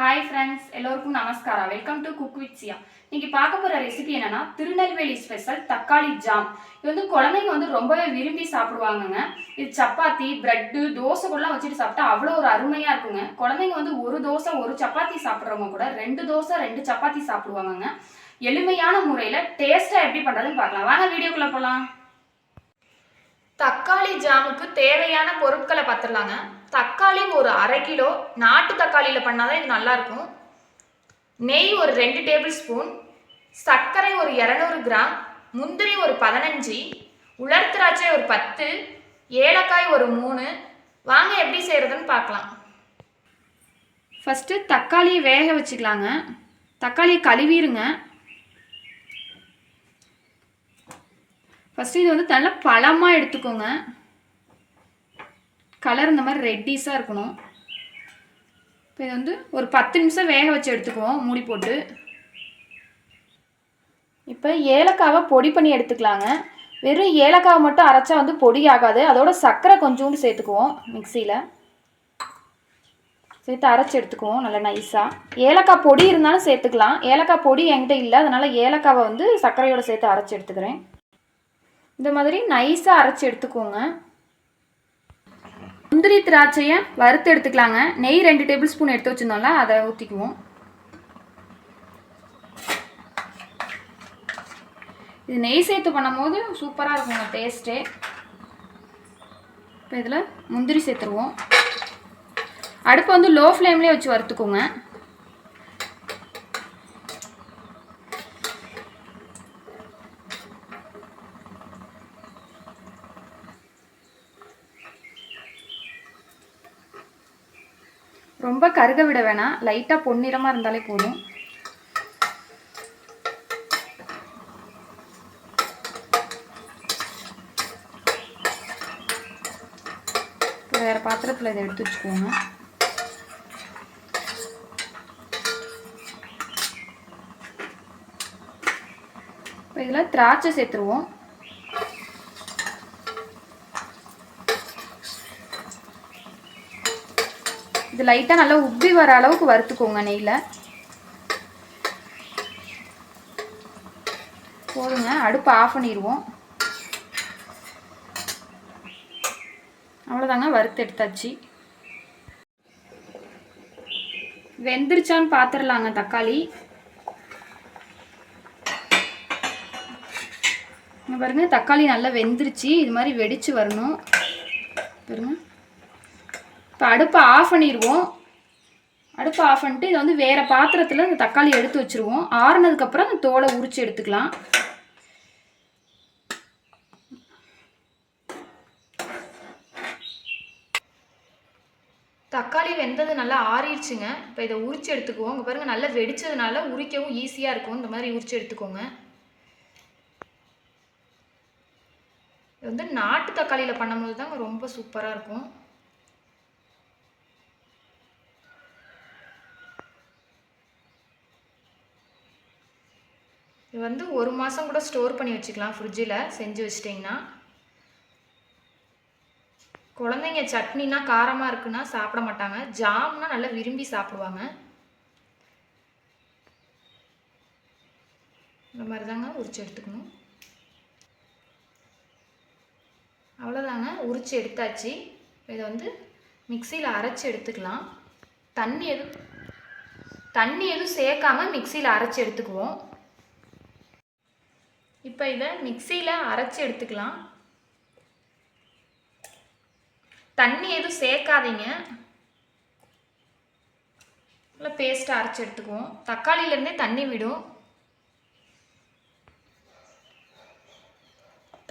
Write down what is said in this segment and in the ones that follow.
Hi friends எல்லோருக்கும் நமஸ்காரா? Welcome to cook with Chiya இன்னைக்கு பார்க்க போகிற ரெசிபி என்னன்னா திருநெல்வேலி ஸ்பெஷல் தக்காளி ஜாம். இது வந்து குழந்தைங்க வந்து ரொம்பவே விரும்பி சாப்பிடுவாங்கங்க. இது சப்பாத்தி பிரெட்டு தோசை கூடலாம் வச்சுட்டு சாப்பிட்டா அவ்வளோ ஒரு அருமையாக இருக்குங்க. குழந்தைங்க வந்து ஒரு தோசை ஒரு சப்பாத்தி சாப்பிட்றவங்க கூட ரெண்டு தோசை ரெண்டு சப்பாத்தி சாப்பிடுவாங்கங்க. எளிமையான முறையில் டேஸ்ட்டாக எப்படி பண்ணுறதுன்னு பார்க்கலாம். வாங்க வீடியோக்குள்ளே போகலாம் தக்காளி ஜாமுக்கு தேவையான பொருட்களை பார்த்துடலாங்க. தக்காளி ஒரு அரை கிலோ நாட்டு தக்காளியில் பண்ணாதான் இது நல்லாயிருக்கும். நெய் ஒரு ரெண்டு டேபிள் ஸ்பூன் சர்க்கரை ஒரு இரநூறு கிராம் முந்திரி ஒரு பதினஞ்சு உலர் திராட்சை ஒரு பத்து ஏலக்காய் ஒரு மூணு. வாங்க எப்படி செய்கிறதுன்னு பார்க்கலாம். ஃபஸ்ட்டு தக்காளியை வேக வச்சுக்கலாங்க. தக்காளியை கழுவிடுங்க ஃபஸ்ட்டு இது வந்து நல்லா பழமாக எடுத்துக்கோங்க. கலர் இந்த மாதிரி ரெட்டிஸாக இருக்கணும். இப்போ இது வந்து ஒரு பத்து நிமிஷம் வேக வச்சு எடுத்துக்குவோம் மூடி போட்டு. இப்போ ஏலக்காவை பொடி பண்ணி எடுத்துக்கலாங்க. வெறும் ஏலக்காவை மட்டும் அரைச்சா வந்து பொடி ஆகாது. அதோட சர்க்கரை கொஞ்சோண்டு சேர்த்துக்குவோம் மிக்சியில். சேர்த்து அரைச்சி எடுத்துக்குவோம் நல்லா நைஸாக ஏலக்காய் பொடி இருந்தாலும் சேர்த்துக்கலாம். ஏலக்காய் பொடி என்கிட்ட இல்லை. அதனால் ஏலக்காவை வந்து சர்க்கரையோடு சேர்த்து அரைச்சி எடுத்துக்கிறேன். இந்த மாதிரி நைஸாக அரைச்சி எடுத்துக்கோங்க. முந்திரி திராட்சையை வறுத்து எடுத்துக்கலாங்க. நெய் ரெண்டு டேபிள் ஸ்பூன் எடுத்து வச்சுருந்தோம்ல அதை ஊற்றிக்குவோம் இது நெய் சேர்த்து பண்ணும்போது சூப்பராக இருக்குங்க டேஸ்ட்டே இப்போ இதில் முந்திரி சேர்த்துருவோம். அடுப்பை வந்து லோ ஃப்ளேம்லேயே வச்சு வறுத்துக்கோங்க. ரொம்ப கருக விட வேணாம். லைட்டாக பொன்னிறமாக இருந்தாலே போதும். வேறு பாத்திரத்தில் இதை எடுத்து வச்சுக்கோங்க. இப்போ இதில் திராட்சை சேர்த்துருவோம். இது லைட்டாக நல்லா உப்பி வர அளவுக்கு வறுத்துக்கோங்க நெய்யில். போதுங்க அடுப்பு ஆஃப் பண்ணிடுவோம் அவ்வளோதாங்க வறுத்து எடுத்தாச்சு. வெந்துருச்சான்னு பார்த்துடலாங்க தக்காளி. பாருங்க தக்காளி நல்லா வெந்துருச்சு. இது மாதிரி வெடிச்சு வரணும். பாருங்கள் இப்போ அடுப்பை ஆஃப் பண்ணிடுவோம் அடுப்பை ஆஃப் பண்ணிட்டு இதை வந்து வேறு பாத்திரத்தில் இந்த தக்காளி எடுத்து வச்சுருவோம். ஆறுனதுக்கப்புறம் அந்த தோலை உரித்து எடுத்துக்கலாம். தக்காளி வெந்தது நல்லா ஆறிடுச்சுங்க. இப்போ இதை உரிச்சு எடுத்துக்குவோம். இங்கே பாருங்கள் நல்லா வெடிச்சதுனால உரிக்கவும் ஈஸியாக இருக்கும். இந்த மாதிரி உரிச்சு எடுத்துக்கோங்க. இது வந்து நாட்டு தக்காளியில் பண்ணும்போது தாங்க ரொம்ப சூப்பராக இருக்கும். வந்து ஒரு மாதம் கூட ஸ்டோர் பண்ணி வச்சுக்கலாம் ஃப்ரிட்ஜில் செஞ்சு வச்சிட்டிங்கன்னா. குழந்தைங்க சட்னினா காரமாக இருக்குன்னா சாப்பிட மாட்டாங்க. ஜாம்னா நல்லா விரும்பி சாப்பிடுவாங்க. இந்த மாதிரி தாங்க உரிச்சு எடுத்துக்கணும். அவ்வளோதாங்க உரிச்சு எடுத்தாச்சு. இதை வந்து மிக்சியில் அரைச்சி எடுத்துக்கலாம். தண்ணி எதுவும் தண்ணி எதுவும் சேர்க்காம மிக்சியில் அரைச்சி எடுத்துக்குவோம். இப்போ இதை மிக்சியில் அரைச்சி எடுத்துக்கலாம். தண்ணி எதுவும் சேர்க்காதீங்க. நல்லா பேஸ்ட்டாக அரைச்சி எடுத்துக்குவோம். தக்காளியிலேருந்தே தண்ணி விடும்.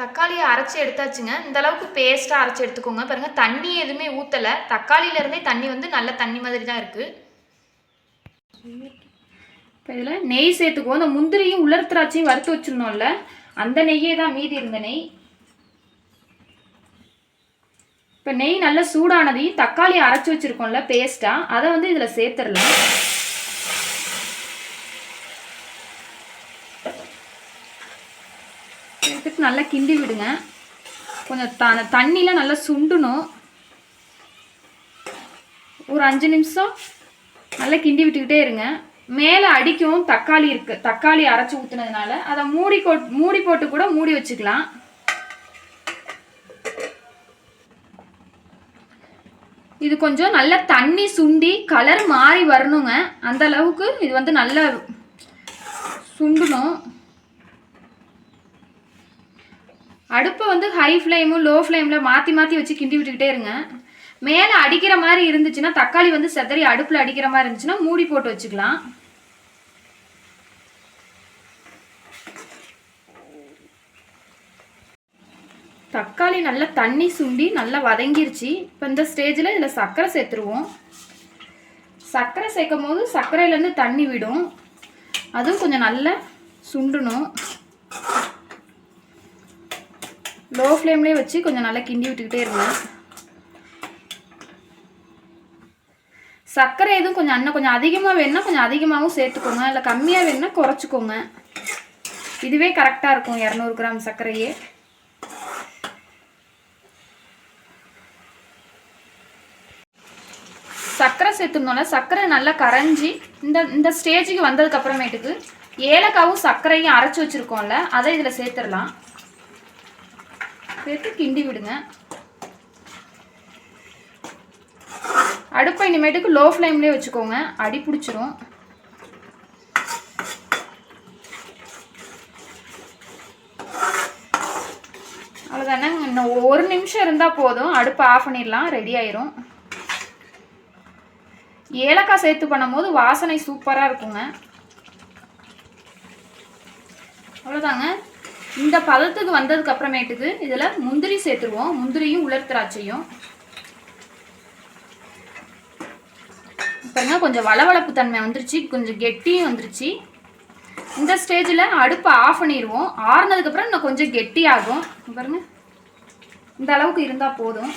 தக்காளியை அரைச்சி எடுத்தாச்சுங்க. இந்த அளவுக்கு பேஸ்ட்டாக அரைச்சி எடுத்துக்கோங்க. பாருங்கள் தண்ணி எதுவுமே ஊற்றலை தக்காளியிலேருந்தே தண்ணி வந்து நல்ல தண்ணி மாதிரி தான் இருக்குது இப்போ இதில் நெய் சேர்த்துக்குவோம். அந்த முந்திரியும் உலர் திராட்சையும் வறுத்து வச்சுருந்தோம்ல அந்த நெய்யே தான் மீதி இருந்த நெய். இப்போ நெய் நல்லா சூடானதையும் தக்காளி அரைச்சி வச்சுருக்கோம்ல பேஸ்ட்டாக அதை வந்து இதில் சேர்த்துடலாம். சேர்த்துட்டு நல்லா கிண்டி விடுங்க. கொஞ்சம் த தண்ணியில் நல்லா சுண்டணும். ஒரு அஞ்சு நிமிஷம் நல்லா கிண்டி விட்டுக்கிட்டே இருங்க. மேலே அடிக்கும் தக்காளி இருக்குது தக்காளி அரைச்சி ஊற்றுனதுனால அதை மூடி கொ மூடி போட்டு கூட மூடி வச்சுக்கலாம். இது கொஞ்சம் நல்லா தண்ணி சுண்டி கலர் மாறி வரணுங்க. அந்த அளவுக்கு இது வந்து நல்லா சுண்டணும். அடுப்பை வந்து ஹை ஃப்ளேமும் லோ ஃப்ளேமில் மாற்றி மாற்றி வச்சு கிண்டி விட்டுக்கிட்டே இருங்க. மேலே அடிக்கிற மாதிரி இருந்துச்சுன்னா தக்காளி வந்து செதறி அடுப்பில் அடிக்கிற மாதிரி இருந்துச்சுன்னா மூடி போட்டு வச்சுக்கலாம். தக்காளி நல்லா தண்ணி சுண்டி நல்லா வதங்கிருச்சு. இப்போ இந்த ஸ்டேஜில் இதில் சர்க்கரை சேர்த்துருவோம். சர்க்கரை சேர்க்கும் போது சர்க்கரையிலேருந்து தண்ணி விடும். அதுவும் கொஞ்சம் நல்லா சுண்டணும். லோ ஃப்ளேம்லேயே வச்சு கொஞ்சம் நல்லா கிண்டி விட்டுக்கிட்டே இருங்க. சர்க்கரை எதுவும் கொஞ்சம் அண்ணன் கொஞ்சம் அதிகமாக வேணும்னா கொஞ்சம் அதிகமாகவும் சேர்த்துக்கோங்க. இல்லை கம்மியாக வேணும்னா குறைச்சிக்கோங்க. இதுவே கரெக்டாக இருக்கும் இரநூறு கிராம் சர்க்கரையே. சர்க்கரை சேர்த்துருந்தோம்ல சர்க்கரை நல்லா கரைஞ்சி இந்த இந்த ஸ்டேஜுக்கு வந்ததுக்கு அப்புறமேட்டுக்கு ஏலக்காவும் சர்க்கரையும் அரைச்சி வச்சுருக்கோம்ல அதை இதில் சேர்த்துடலாம். சேர்த்து கிண்டி விடுங்க. அடுப்பை இனிமேட்டுக்கு லோ ஃப்ளேம்லேயே வச்சுக்கோங்க. அடி பிடிச்சிரும். அவ்வளோதானே இன்னும் ஒரு நிமிஷம் இருந்தால் போதும். அடுப்பை ஆஃப் பண்ணிடலாம். ரெடி ஆயிரும். ஏலக்காய் சேர்த்து பண்ணும்போது வாசனை சூப்பராக இருக்குங்க. அவ்வளோதாங்க இந்த பதத்துக்கு வந்ததுக்கு அப்புறமேட்டுக்கு இதில் முந்திரி சேர்த்துருவோம். முந்திரியும் உலர் திராட்சையும். பாருங்க கொஞ்சம் வளவளப்பு தன்மை வந்துருச்சு கொஞ்சம் கெட்டியும் வந்துருச்சு. இந்த ஸ்டேஜில் அடுப்பை ஆஃப் பண்ணிடுவோம். ஆறுனதுக்கப்புறம் இன்னும் கொஞ்சம் கெட்டியாகும். பாருங்க. இந்த அளவுக்கு இருந்தால் போதும்.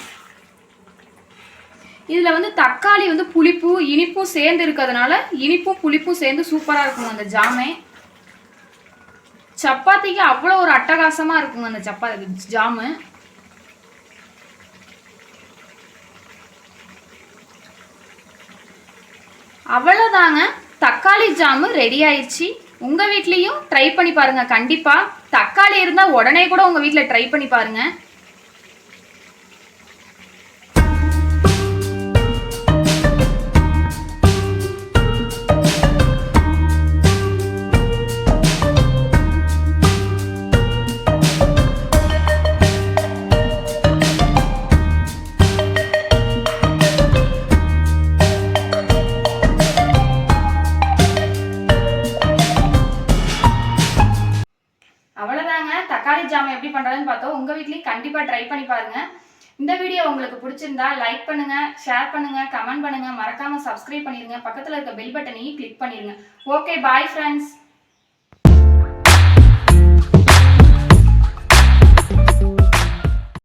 இதில் வந்து தக்காளி வந்து புளிப்பு இனிப்பும் சேர்ந்து இருக்கிறதுனால இனிப்பும் புளிப்பும் சேர்ந்து சூப்பராக இருக்கும் அந்த ஜாமே. சப்பாத்திக்கு அவ்வளோ ஒரு அட்டகாசமாக இருக்குங்க அந்த சப்பாத்தி ஜாமு. அவ்வளோதாங்க தக்காளி ஜாமு ரெடி ஆயிடுச்சு. உங்கள் வீட்லேயும் ட்ரை பண்ணி பாருங்கள் கண்டிப்பாக தக்காளி இருந்தால் உடனே கூட உங்கள் வீட்டில் ட்ரை பண்ணி பாருங்கள் பார்த்தோம் கண்டிப்பாக ட்ரை பண்ணி பாருங்க. இந்த வீடியோ உங்களுக்கு பிடிச்சிருந்தா லைக் பண்ணுங்க ஷேர் பண்ணுங்க கமெண்ட் பண்ணுங்க. மறக்காம சப்ஸ்கிரைப் பண்ணிருங்க பக்கத்துல இருக்க பெல் பட்டனையும் கிளிக் பண்ணிருங்க ஓகே பாய் ஃப்ரெண்ட்ஸ்